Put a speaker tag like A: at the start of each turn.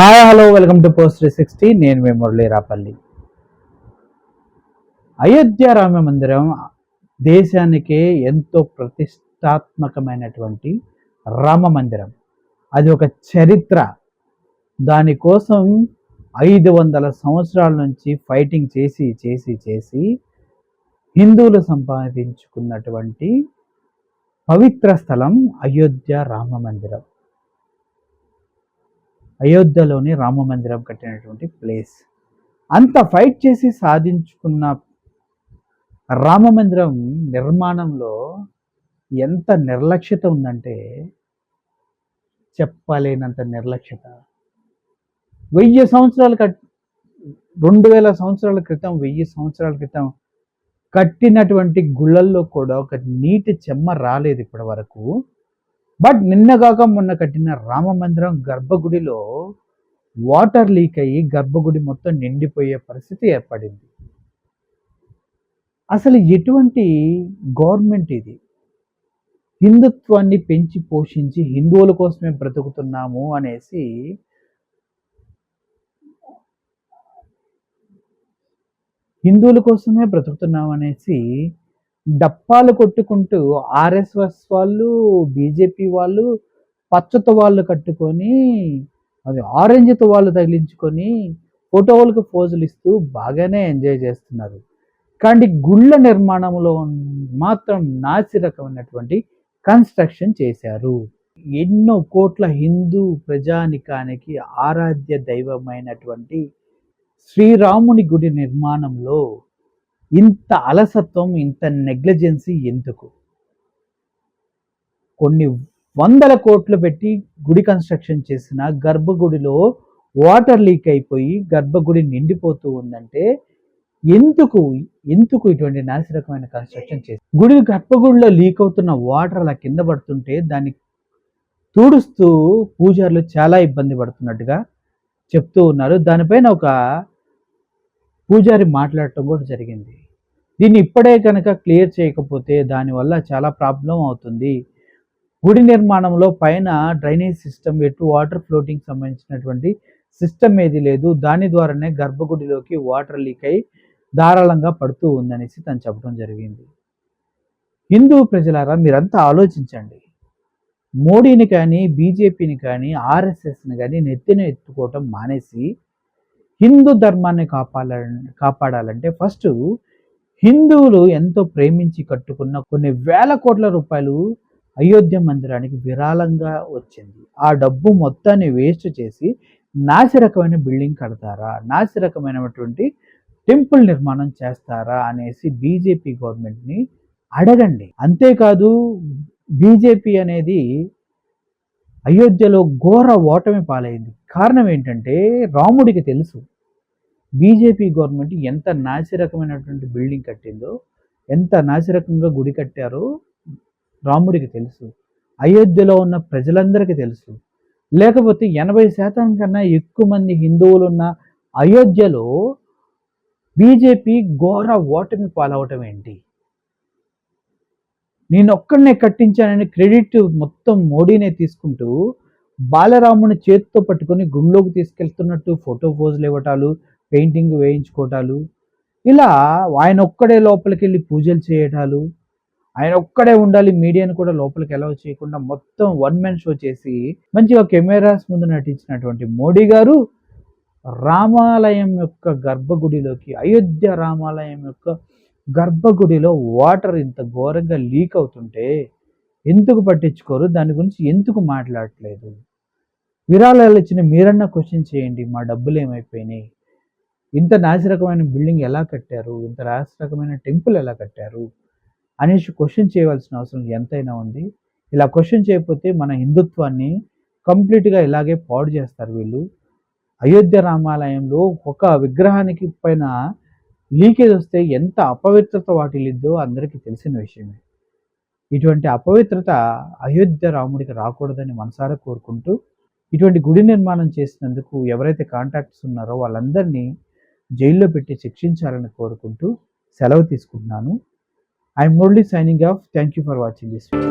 A: Hello welcome to post three sixty నేను మీ మురళీ రాపల్లి. అయోధ్య రామ మందిరం దేశానికే ఎంతో ప్రతిష్టాత్మకమైనటువంటి రామ మందిరం. అది ఒక చరిత్ర. దానికోసం ఐదు వందల సంవత్సరాల నుంచి ఫైటింగ్ చేసి చేసి చేసి హిందువులు సంపాదించుకున్నటువంటి పవిత్ర స్థలం అయోధ్య రామ మందిరం. అయోధ్యలోని రామ మందిరం కట్టినటువంటి ప్లేస్ అంత ఫైట్ చేసి సాధించుకున్న రామ మందిరం నిర్మాణంలో ఎంత నిర్లక్ష్యత ఉందంటే చెప్పలేనంత నిర్లక్ష్యత. వెయ్యి సంవత్సరాల కట్ రెండు వేల సంవత్సరాల క్రితం వెయ్యి సంవత్సరాల క్రితం కట్టినటువంటి గుళ్ళల్లో కూడా ఒక నీటి చెమ్మ రాలేదు ఇప్పటి వరకు. బట్ నిన్నగాక మొన్న కట్టిన రామ మందిరం గర్భగుడిలో వాటర్ లీక్ అయ్యి గర్భగుడి మొత్తం నిండిపోయే పరిస్థితి ఏర్పడింది. అసలు ఎటువంటి గవర్నమెంట్ ఇది? హిందుత్వాన్ని పెంచి పోషించి హిందువుల కోసమే బ్రతుకుతున్నాము అనేసి హిందువుల కోసమే బ్రతుకుతున్నాం అనేసి డప్పాలు కొట్టుకుంటూ ఆర్ఎస్ఎస్ వాళ్ళు బీజేపీ వాళ్ళు పచ్చ వాళ్ళు కట్టుకొని అది ఆరెంజ్ వాళ్ళు తగిలించుకొని ఫోటోలకు పోజులు ఇస్తూ బాగానే ఎంజాయ్ చేస్తున్నారు. కానీ గుళ్ళ నిర్మాణంలో మాత్రం నాసి రకమైనటువంటి కన్స్ట్రక్షన్ చేశారు. ఎన్నో కోట్ల హిందూ ప్రజానికానికి ఆరాధ్య దైవమైనటువంటి శ్రీరాముని గుడి నిర్మాణంలో ఇంత అలసత్వం ఇంత నెగ్లిజెన్సీ ఎందుకు? కొన్ని వందల కోట్లు పెట్టి గుడి కన్స్ట్రక్షన్ చేసిన గర్భగుడిలో వాటర్ లీక్ అయిపోయి గర్భగుడి నిండిపోతూ ఉందంటే ఎందుకు ఎందుకు ఇటువంటి నాసిరకమైన కన్స్ట్రక్షన్ చేసి? గుడి గర్భగుడిలో లీక్ అవుతున్న వాటర్ అలా కింద పడుతుంటే దాన్ని తుడుస్తూ పూజారులు చాలా ఇబ్బంది పడుతున్నట్టుగా చెప్తూ ఉన్నారు. దానిపైన ఒక పూజారి మాట్లాడటం కూడా జరిగింది. దీన్ని ఇప్పుడే కనుక క్లియర్ చేయకపోతే దానివల్ల చాలా ప్రాబ్లం అవుతుంది. గుడి నిర్మాణంలో పైన డ్రైనేజ్ సిస్టమ్ ఎటు వాటర్ ఫ్లోటింగ్ సంబంధించినటువంటి సిస్టమ్ ఏది లేదు. దాని ద్వారానే గర్భగుడిలోకి వాటర్ లీక్ అయి ధారాళంగా పడుతూ ఉందనేసి తను చెప్పడం జరిగింది. హిందూ ప్రజలారా మీరంతా ఆలోచించండి. మోడీని కానీ బీజేపీని కానీ ఆర్ఎస్ఎస్ని కానీ నెత్తిన ఎత్తుకోవటం మానేసి హిందూ ధర్మాన్ని కాపాడాలంటే కాపాడాలంటే ఫస్ట్ హిందువులు ఎంతో ప్రేమించి కట్టుకున్న కొన్ని వేల కోట్ల రూపాయలు అయోధ్య మందిరానికి విరాళంగా వచ్చింది. ఆ డబ్బు మొత్తాన్ని వేస్ట్ చేసి నాసిరకమైన బిల్డింగ్ కడతారా? నాసిరకమైనటువంటి టెంపుల్ నిర్మాణం చేస్తారా? అనేసి బీజేపీ గవర్నమెంట్ని అడగండి. అంతేకాదు బీజేపీ అనేది అయోధ్యలో ఘోర ఓటమి పాలైంది. కారణం ఏంటంటే రాముడికి తెలుసు. బీజేపీ గవర్నమెంట్ ఎంత నాసిరకమైనటువంటి బిల్డింగ్ కట్టిందో ఎంత నాసిరకంగా గుడి కట్టారో రాముడికి తెలుసు. అయోధ్యలో ఉన్న ప్రజలందరికీ తెలుసు. లేకపోతే ఎనభై శాతం కన్నా ఎక్కువ మంది హిందువులు ఉన్న అయోధ్యలో బీజేపీ ఘోర ఓటమి పాలవటం ఏంటి? నేను ఒక్కడనే కట్టించానని క్రెడిట్ మొత్తం మోడీనే తీసుకుంటూ బాలరాముని చేతితో పట్టుకొని గుండెలోకి తీసుకెళ్తున్నట్టు ఫోటో పోజులు ఇవ్వటాలు పెయింటింగ్ వేయించుకోవటాలు ఇలా ఆయన ఒక్కడే లోపలికి వెళ్ళి పూజలు చేయటాలు. ఆయన ఒక్కడే ఉండాలి మీడియాను కూడా లోపలికి అలౌ చేయకుండా మొత్తం వన్ మ్యాన్ షో చేసి మంచిగా కెమెరాస్ ముందు నటించినటువంటి మోడీ గారు రామాలయం యొక్క గర్భగుడిలోకి అయోధ్య రామాలయం యొక్క గర్భగుడిలో వాటర్ ఇంత ఘోరంగా లీక్ అవుతుంటే ఎందుకు పట్టించుకోరు? దాని గురించి ఎందుకు మాట్లాడట్లేదు? విరాళాలు ఇచ్చిన మీరన్నా క్వశ్చన్ చేయండి. మా డబ్బులు ఏమైపోయినాయి? ఇంత నాసిరకమైన బిల్డింగ్ ఎలా కట్టారు? ఇంత నాసిరకమైన టెంపుల్ ఎలా కట్టారు? అనేసి క్వశ్చన్ చేయవలసిన అవసరం ఎంతైనా ఉంది. ఇలా క్వశ్చన్ చేయకపోతే మన హిందుత్వాన్ని కంప్లీట్గా ఇలాగే పాడు చేస్తారు వీళ్ళు. అయోధ్య రామాలయంలో ఒక విగ్రహానికి పైన లీకేజ్ వస్తే ఎంత అపవిత్రత వాటిల్లిద్దో అందరికీ తెలిసిన విషయమే. ఇటువంటి అపవిత్రత అయోధ్య రాముడికి రాకూడదని మనసారా కోరుకుంటూ ఇటువంటి గుడి నిర్మాణం చేసినందుకు ఎవరైతే కాంటాక్ట్స్ ఉన్నారో వాళ్ళందరినీ జైల్లో పెట్టి శిక్షించాలని కోరుకుంటూ సెలవు తీసుకుంటున్నాను. I'm only signing off thank you for watching this video